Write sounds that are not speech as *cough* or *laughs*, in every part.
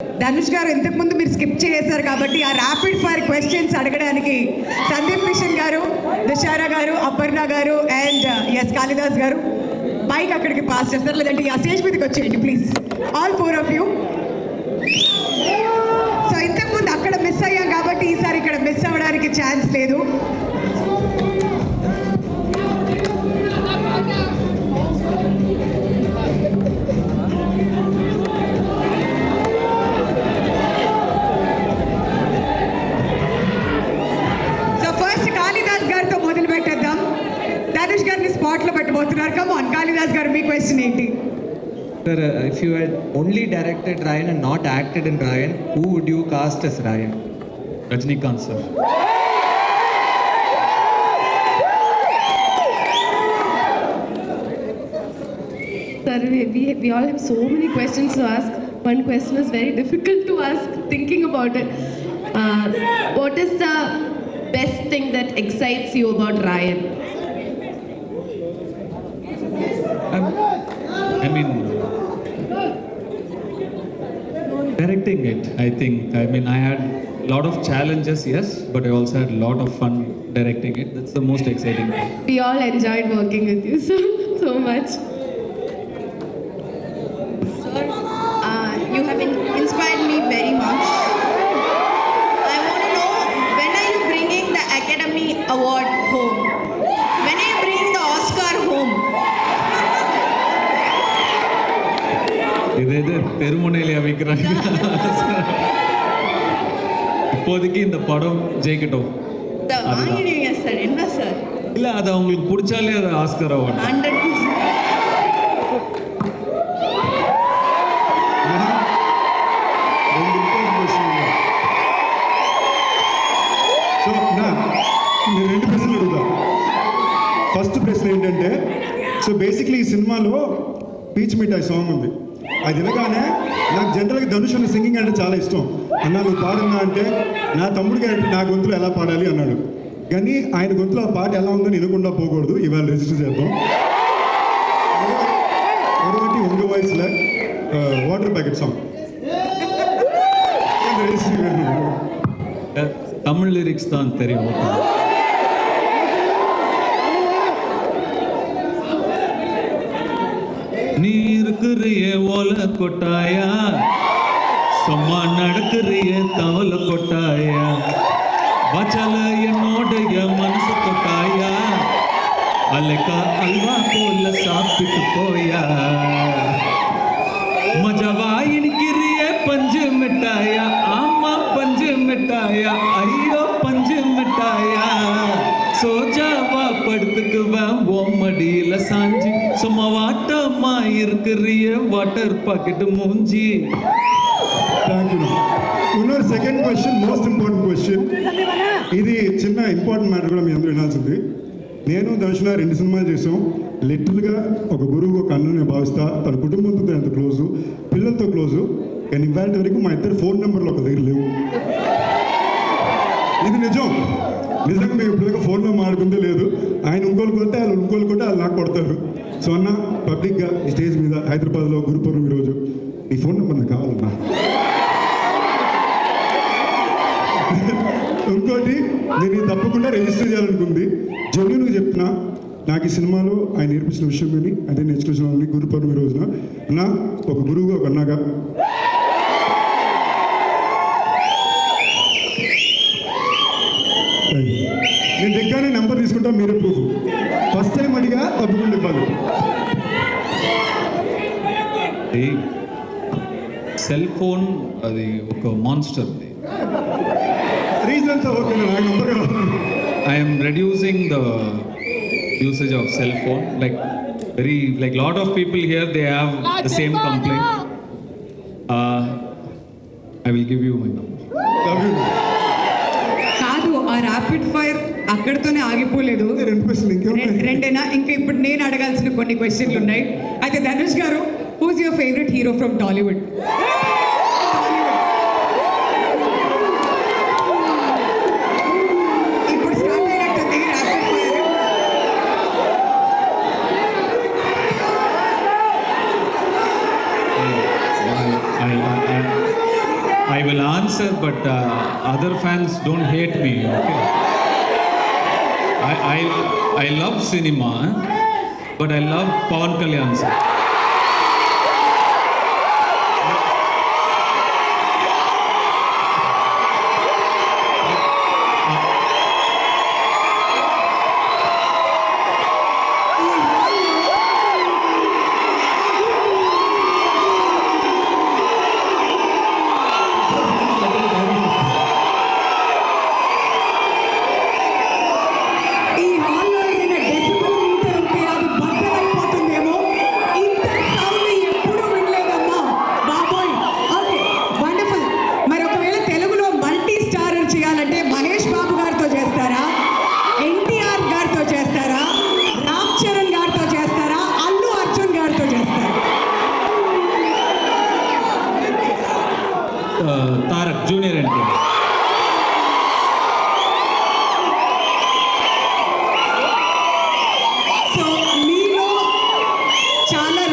ధనుష్ గారు ఇంతకుముందు మీరు స్కిప్ చేశారు కాబట్టి ఆ ర్యాపిడ్ ఫైర్ క్వశ్చన్స్ అడగడానికి సందీప్ మిషన్ గారు దుషారా గారు అపర్ణ గారు అండ్ ఎస్ uh, కాళిదాస్ గారు. బైక్ అక్కడికి పాస్ చేస్తారు లేదంటే ఆ స్టేజ్ మీదకి వచ్చేయండి please all four of you so ఇంతకుముందు అక్కడ మిస్ అయ్యాం కాబట్టి ఈసారి ఇక్కడ మిస్ అవ్వడానికి ఛాన్స్ లేదు. If you had only directed Ryan and not acted in Ryan, who would you cast as Ryan? Rajnikant sir. Sir, we, we, we all have so many questions to ask. One question is very *laughs* difficult to ask, thinking about it. Uh, what is the best thing that excites you about Ryan? I mean, directing it, I think. I mean, I had a lot of challenges, yes, but I also had a lot of fun directing it. That's the most exciting thing. We all enjoyed working with you *laughs* so, so much. இது இது பெருமுனையில வைக்கிறாங்க இப்போதைக்கு இந்த படம் ஜெயிக்கட்டும் The அதுதான். வாங்கிடுவீங்க sir என்ன sir இல்லை அது அவங்களுக்கு பிடிச்சாலே அது ஆஸ்கர் அவார்டு ஹண்ட்ரட் రెండు important questions ఉన్నాయి. సో నా నేను రెండు ప్రశ్నలు అడుగుతా ఫస్ట్ ప్రశ్న ఏంటంటే సో బేసిక్లీ ఈ సినిమాలో పీచ్ మిఠాయి సాంగ్ ఉంది అది వినగానే నాకు జనరల్గా ధనుష్ అన్న సింగింగ్ అంటే చాలా ఇష్టం అన్న నువ్వు పాడున్నా అంటే నా తమ్ముడికి నా గొంతులో ఎలా పాడాలి అన్నాడు కానీ ఆయన గొంతులో ఆ పాట ఎలా ఉందో వినకుండా పోకూడదు ఇవాళ రిజిస్టర్ చేద్దాం మరొకటి ఉంగ వాయిస్లో water packet song Tamil lyrics தான் தெரியும் நீ இருக்கிறிய ஓல கொட்டாயா? சும்மா நடக்கிறிய தவல கொட்டாயா? வச்சல என்னோடைய மனசு கொட்டாயா? அலைக்கா அல்வா போல சாப்பிட்டு போயா? மஜவா இனிக்கிறிய பஞ்சு மிட்டாயா? ஆமா பஞ்சு மிட்டாயா? இருக்கிறிய வாட்டர் பாக்கெட் மூஞ்சி thank you ఉన్నర్ second question most important question ఇది చిన్న ఇంపార్టెంట్ మ్యాటర్ కూడా మీ అందరూ వినాల్సింది నేను దర్శన రెండు సినిమాలు చేసాం లిటిల్గా ఒక గురువు ఒక అన్నని భావిస్తా తన కుటుంబంతో ఎంత క్లోజు పిల్లలతో క్లోజు కానీ ఇవాళ వరకు మా ఇద్దరు ఫోన్ నెంబర్లు ఒక దగ్గర లేవు ఇది నిజం నిజంగా మేము ఇప్పుడు ఫోన్లో మాడుకుంటే లేదు ఆయన ఇంకోలు కొడితే వాళ్ళు ఇంకోలు కొడితే వాళ్ళు నాకు కొడతారు సో అన్న పబ్లిక్గా ఈ స్టేజ్ మీద హైదరాబాద్లో గురుపురం ఈరోజు ఈ ఫోన్ నెంబర్ నాకు కావాలన్నా ఇంకోటి నేను తప్పకుండా రిజిస్టర్ చేయాలనుకుంది. జెన్యున్గా చెప్తున్నా నాకు ఈ సినిమాలో ఆయన నేర్పించిన విషయం కానీ అదే నేర్చుకుంటున్నాను గురు పౌర్ణమి రోజున. నా ఒక గురువుగా ఒక అన్నగా. తప్పకుండా ఇవ్వాలి సెల్ ఫోన్ అది ఒక మాన్స్టర్ అది రీజన్స్ ఓకే నాకు నెంబర్ కావాలి I am reducing the usage of cell phone. Like very, like lot of people here, they have the same complaint. Uh, I will give you my number. Love you కాదు ఆ rapid fire అక్కడితోనే ఆగిపోలేదు. రెండు question రెండేనా? ఇంకా ఇప్పుడు నేను అడగాల్సిన కొన్ని క్వశ్చన్లు ఉన్నాయి. అయితే Dhanush garu who's your favourite hero from Tollywood I will answer, but uh, other fans don't hate me. Okay. I I I love cinema, but I love Pawan Kalyan sir.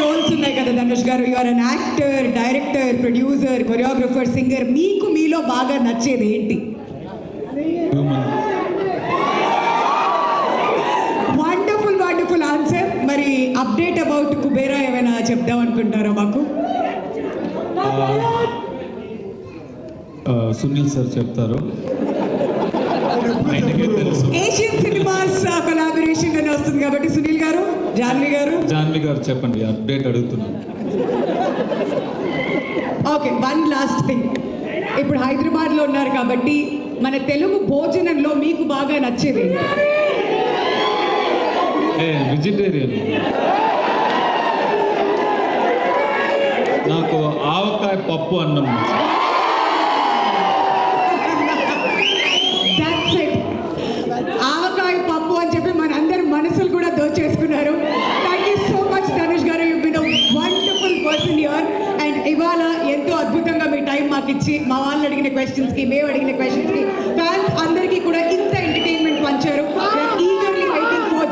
Roles ఉన్నాయి కదా Dhanush garu. Your an actor director producer choreographer singer మీకు మీలో బాగా నచ్చేది ఏంటి. Wonderful wonderful answer మరి update about Kubera ఏమైనా చెప్దాం అనుకుంటారా మాకు? సునీల్ సార్ చెప్తారు. ఏషియన్ సినిమాస్ కొలాబరేషన్ అని వస్తుంది కాబట్టి సునీల్ గారు జాన్వి గారు. జాన్వి గారు చెప్పండి అప్డేట్ అడుగుతున్నాను. ఓకే వన్ లాస్ట్ థింగ్ ఇప్పుడు హైదరాబాద్లో ఉన్నారు కాబట్టి మన తెలుగు భోజనంలో మీకు బాగా నచ్చేది వెజిటేరియన్ నాకు ఆవకాయ పప్పు అన్నం నచ్చింది. That's it. ఆవకాయ పప్పు అని చెప్పి మన అందరి మనసులు కూడా దోచేసుకున్నారు thank you so much Dhanush garu you been wonderful person you're and ఇవాళ ఎంతో అద్భుతంగా మీ వచ్చి మా వాళ్ళు అడిగిన క్వశ్చన్స్కి మేము అడిగిన క్వశ్చన్స్కి